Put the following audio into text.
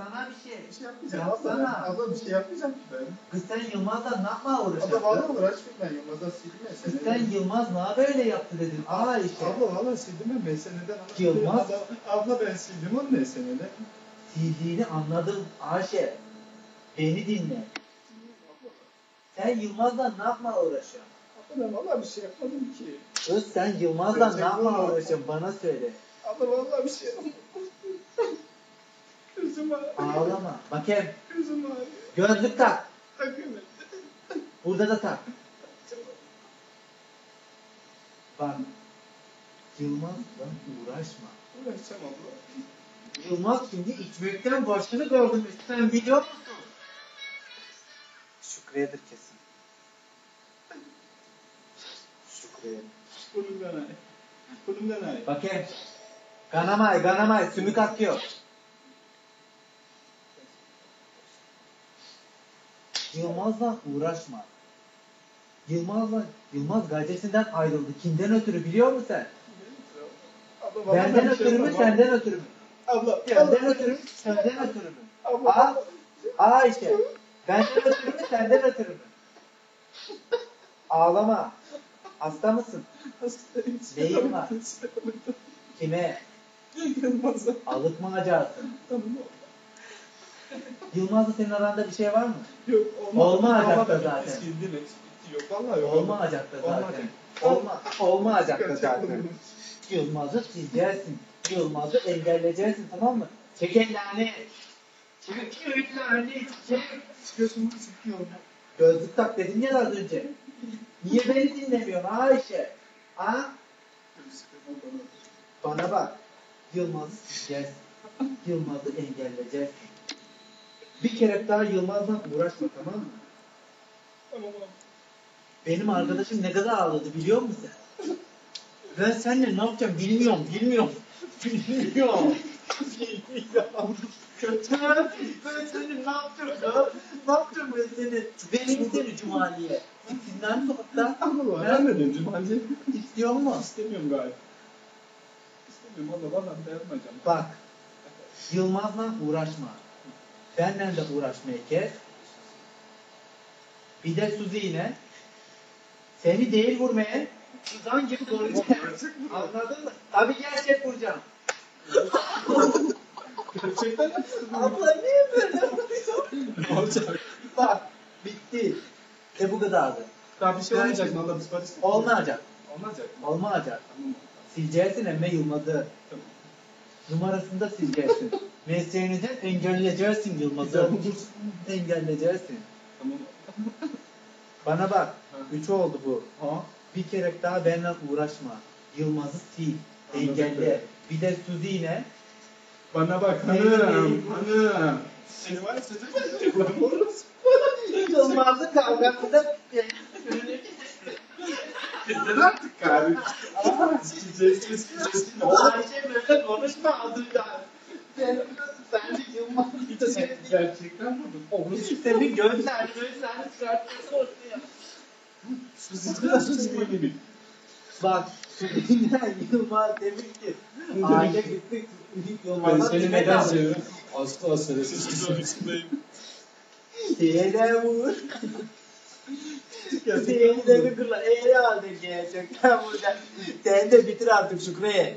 Sana bir şey. Bir şey yapmayacağım. Abla, abla bir şey yapmayacağım ki ben. Kız sen Yılmaz'la ne yapmaya Abla uğraşıyorsun? valla uğraşmayayım ben Yılmaz'a silme Kız seni. sen Yılmaz ne böyle yaptı dedin. Aa işte. Abla valla sildim ben meseleden. Yılmaz. Abla, abla ben sildim onu meseleden. Sildiğini anladım Ayşe. Beni dinle. Sen Yılmaz'la ne yapmaya uğraşıyorsun? Abla ben valla bir şey yapmadım ki. Kız sen Yılmaz'la ne yapmaya mi? uğraşıyorsun bana söyle. Abla valla bir şey yapmadım. Gözüm ağrıyor. Ağlama. Bakayım. Gözüm ağrıyor. Gözlük tak. Takıyorum. Burada da tak. Bak. Yılmaz'la uğraşma. Uğraşacağım abla. Yılmaz şimdi içmekten başını kaldırmış. Sen biliyor musun? Şükriye'dir kesin. Şükriye. Burnumdan ay. Burnumdan ay. Bakayım. Kanamay, kanamay. Sümük akıyor. Yılmaz'la uğraşma. Yılmaz'la, Yılmaz gazetesinden ayrıldı. Kimden ötürü biliyor musun sen? Abla valla Benden şey ötürü mü, senden ötürü mü? Abla. Benden ötürü mü, senden ötürü mü? Abla. Aa, aa işte. Benden ötürü mü, senden ötürü mü? Ağlama. Hasta mısın? Hastayım. Neyin var? Kime? Yılmaz'a. Alıtmayacaksın. Tamam. Yılmaz'la senin aranda bir şey var mı? Yok Olmayacak Olmadı. da zaten. Sildim eski. Yok vallahi yok. Olmayacak da zaten. Olma, da Gerçekten zaten. Yılmaz'ı sileceksin. Yılmaz'ı engelleyeceksin tamam mı? Çek ellerini. Çek ellerini. Çek. Sıkıyorum. Gözlük tak dedim ya az önce. Niye beni dinlemiyorsun Ayşe? Ha? Bana bak. Yılmaz'ı sileceğiz. Yılmaz'ı engelleyeceğiz. Bir kere daha Yılmaz'la uğraşma tamam mı? Tamam abi. Benim arkadaşım ne kadar ağladı biliyor musun? Ben seninle ne yapacağım bilmiyorum, bilmiyorum. Bilmiyorum. Bilmiyorum. Kötü. Ben seninle ne yapacağım ya? Ne yapacağım ben seni? Vereyim seni Cumali'ye. İçinden sokakta. Ama de diyorum Cumancı. İstiyor mu? İstemiyorum galiba. İstemiyorum valla valla dayanmayacağım. Bak. Yılmaz'la uğraşma. Benden de uğraşmayı kes. Bir de Suzi yine. Seni değil vurmaya. Suzan gibi koruyacağım. Anladın mı? Tabii gerçek vuracağım. Gerçekten yapsın. Abla niye böyle yapıyorsun? Ne olacak? Bak bitti. İşte bu kadardı. Daha bir şey olmayacak mı? Allah biz barış. Olmayacak. Olmayacak. Olmayacak. Tamam. Sileceksin emme Yılmaz'ı. Tamam. Numarasını da sileceksin. Mesleğinizden engelleyeceksin Yılmaz'ı. Engelleyeceksin. Tamam. Bana bak. Üç oldu bu. Ha? Bir kere daha benimle uğraşma. Yılmaz'ı sil. Anladım. Engelle. Bir de Suzi yine. Bana bak hanım. Hanım. Seni var ya sözü ben. Yılmaz'ın kavgasında Neden artık gari? Sikeceğiz, sikeceğiz. Ayşe böyle konuşma adıyla. Sen, sen de Yılmaz Sen gerçekten mi? Oluruz. Senin gözler gözler çıkartması ortaya. Nasıl sikmeyi Bak Suzi'yle Yılmaz demiş ki aile gittik Ben Yılmaz'a seni tüfek neden seviyorum? Aslı aslı. Şeye de vur. Şeye de bir kırla. Eğri aldı gerçekten burada. Sen de bitir artık Şükrü'ye.